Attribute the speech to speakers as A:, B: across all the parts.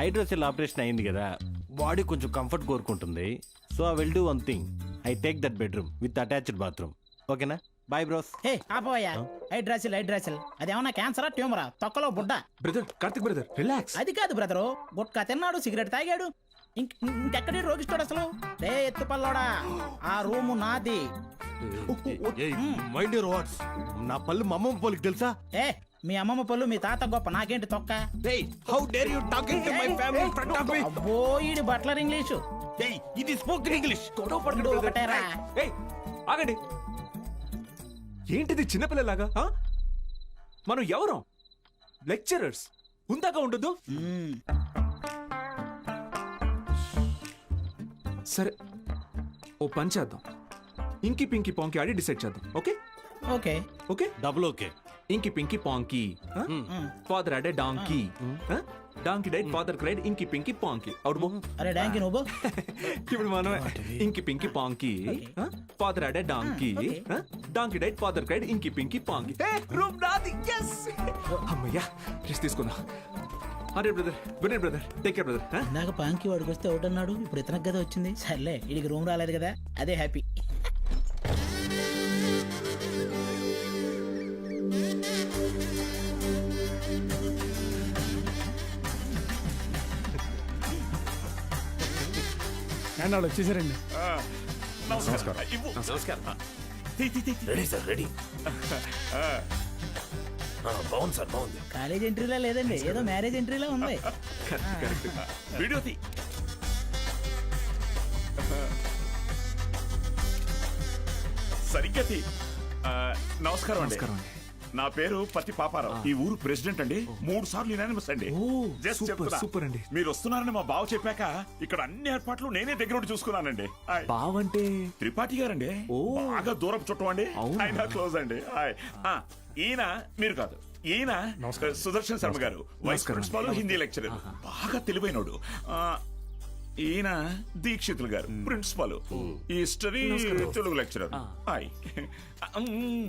A: Hydrocele operation అయింది కదా body కొంచెం కంఫర్ట్ కోరుకుంటుంది. So I will do one thing I take that bedroom with attached bathroom ఓకేనా? Bye bros
B: hey ఆపోయా hydrocele hydrocele. అదేమన్నా క్యాన్సరా ట్యూమరా? తొక్కలో బుడ్డ.
C: బ్రదర్ కార్తిక్ బ్రదర్ రిలాక్స్
B: అది కాదు బ్రదరు గుట్కా తిన్నాడు సిగరెట్ తాగాడు. ఇంక ఇంకెక్కడి రోగిస్తాడు అసలు? రే ఎత్తు పల్లోడా. ఆ రూము నాది.
A: మైండ్ యూర్ వాట్స్ నా పళ్ళు మా అమ్మమ్మ పోలికి తెలుసా?
B: ఏ మీ అమ్మమ్మ పళ్ళు మీ తాత గొప్ప నాకేంటి తొక్క?
A: How dare you talking to my family in front of me
B: అబ్బో ఈడి బట్లర్ ఇంగ్లీషు.
A: ఇది స్పోకెన్ ఇంగ్లీష్
C: గొడవ పడకండి.
B: ఒకటేరా.
C: ఆగండి. ఏంటిది చిన్నపిల్లలాగా ఆ? మనం ఎవరం? లెక్చరర్స్ ఉందాక ఉండదు. సరే ఓ పని చేద్దాం. ఇంకి పింకి పాంకి ఆడి డిసైడ్ చేద్దాం okay?
B: Okay.
C: Okay?
A: Double okay
C: inky pinky ponky. Father had a donkey donkey died father cried inky pinky ponky అవుడు బో
B: అరే డాంకి నువ్వు
C: ఇప్పుడు మనం inky pinky ponky father had a donkey donkey died father cried inky pinky ponky room నాది yes అమ్మయ్యా rest తీసుకుందాం అరే brother good night brother take care brother
B: ఇందాక పాంకి వాడికి వస్తే ఒకటి అన్నాడు ఇప్పుడు ఇతనికి కదా వచ్చింది. సర్లే వీడికి రూమ్ రాలేదు కదా. అదే హ్యాపీ
D: అండ్ వాళ్ళు వచ్చేసారండి.
E: Ready sir ready. బాగుంది సార్ బాగుంది.
B: కాలేజ్ ఎంట్రీలా లేదండి ఏదో మ్యారేజ్ ఎంట్రీలా ఉంది.
E: వీడియో తీ. సరిగ్గా తీ. ఆ, నమస్కారం అండి.
C: నమస్కారం అండి.
E: నా పేరు పత్తి పాపారావు. ఈ ఊరు ప్రెసిడెంట్ అండి. మూడు సార్లు యునానిమస్ అండి.
C: ఓ,
E: Just
C: సూపర్,
E: చెప్తున్నా.
C: సూపర్ అండి.
E: మీరు వస్తున్నారని మా బావ చెప్పాక ఇక్కడ అన్ని ఏర్పాట్లు నేనే దగ్గర ఉండి చూసుకున్నానండి.
C: బావంటే
E: త్రిపాఠి గారండి.
C: ఓ.
E: బాగా దూరపు చుట్టం అండి.
C: అవునా?
E: ఆయన క్లోజ్ అండి. హాయ్. ఆ, ఈయన మీరు కాదు. ఈయన సుదర్శన్ శర్మ గారు వైస్
C: నమస్కారం.
E: ప్రిన్సిపాల్ హిందీ లెక్చరర్ బాగా తెలివైనడు. ఆ, ఈయన దీక్షితులు గారు principal history Telugu lecturer hi um.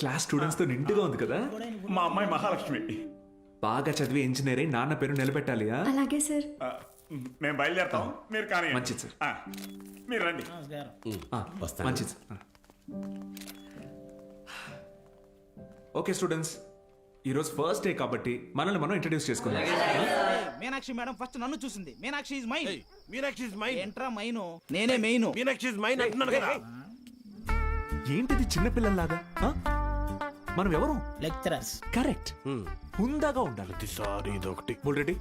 C: Class స్టూడెంట్స్తో నిండుగా ఉంది కదా?
E: మా అమ్మాయి మహాలక్ష్మి.
C: బాగా చదివి ఇంజనీర్ అయి నాన్న పేరు నిలబెట్టాలి ఆ?
F: అలాగే సార్.
E: ఆ, మేము బయలుదేరతాం. మీరు కానీ
C: మంచిది సార్.
E: ఆ, మీరు రండి.
C: ఆ,
G: వస్తాను.
C: మంచిది ఆ. Okay students. ఈరోజు ఫస్ట్ డే కాబట్టి మనల్ని మనం ఇంట్రడ్యూస్ చేసుకుందాం.
B: మీనాక్షి మేడం ఫస్ట్ నన్ను చూసింది. Meenakshi is mine
A: Meenakshi is mine
B: ఎంట్రా mine? నేనే మెయిన్.
A: మీనాక్షి ఇస్ మైన్ అంటున్నాను కదా.
C: ఏంటిది చిన్నపిల్లల్లాగా? ఆ? మనం ఎవరు
B: లెక్చరర్స్.
C: కరెక్ట్. హుందాగా ఉండాలి.
A: ప్రతిసారి ఇదొకటి.
C: బుల్రెడ్డి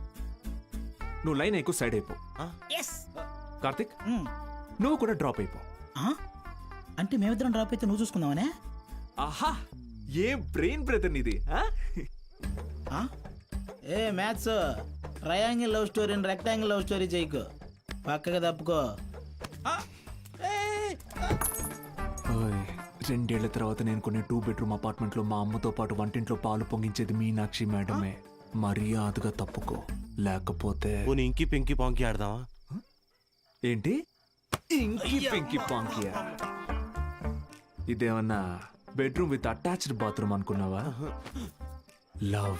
C: నువ్వు లైన్ ఎక్కువ సైడ్ అయిపో.
B: ఎస్
C: కార్తిక్? నువ్వు కూడా డ్రాప్ అయిపో.
B: అంటే మేమిద్దరం డ్రాప్ అయితే నువ్వు చూసుకుందామనే?
C: ఆహా! ఏ బ్రెయిన్ బ్రదర్ నీది ఆ?
B: ఆ? ఏ మ్యాథ్స్. ట్రయాంగిల్ లవ్ స్టోరీని రెక్టాంగిల్ లవ్ స్టోరీ చేయకు. పక్కగా తప్పుకో.
C: రెండేళ్ళ తర్వాత నేను కొన్ని టూ బెడ్రూమ్ అపార్ట్మెంట్లో మా అమ్మతో పాటు వంటింట్లో పాలు పొంగించేది మీనాక్షి మేడమే. మర్యాదగా తప్పుకో. లేకపోతే
A: పోనీ ఇంకి పింకి పాంకి ఆడదామా?
C: ఏంటి? ఇంకి పింకి పాంకియా ఇదేమన్నా బెడ్రూమ్ విత్ అటాచ్డ్ బాత్రూమ్ అనుకున్నావా? Love.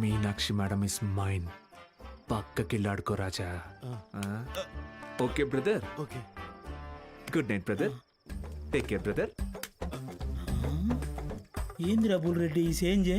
C: Meenakshi madam is mine పక్కకిల్లాడుకో Raja. Okay brother.
A: Okay.
C: Good night brother take care brother
B: ఏందిరా బుల్రెడ్డి ఈ సేంజే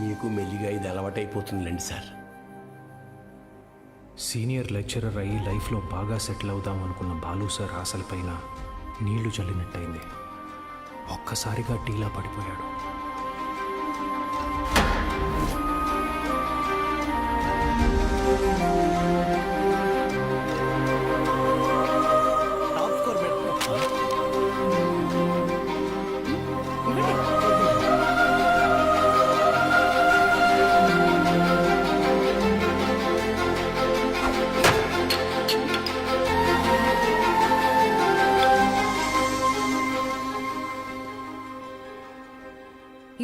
G: మీకు మెల్లిగా ఇది అలవాటైపోతుందిలేండి సార్.
F: సీనియర్ లెక్చరర్ అయ్యి లైఫ్లో బాగా సెటిల్ అవుదాం అనుకున్న బాలు సార్ ఆశలపైన నీళ్ళు చల్లినట్టయింది. ఒక్కసారిగా టీలా పడిపోయాడు.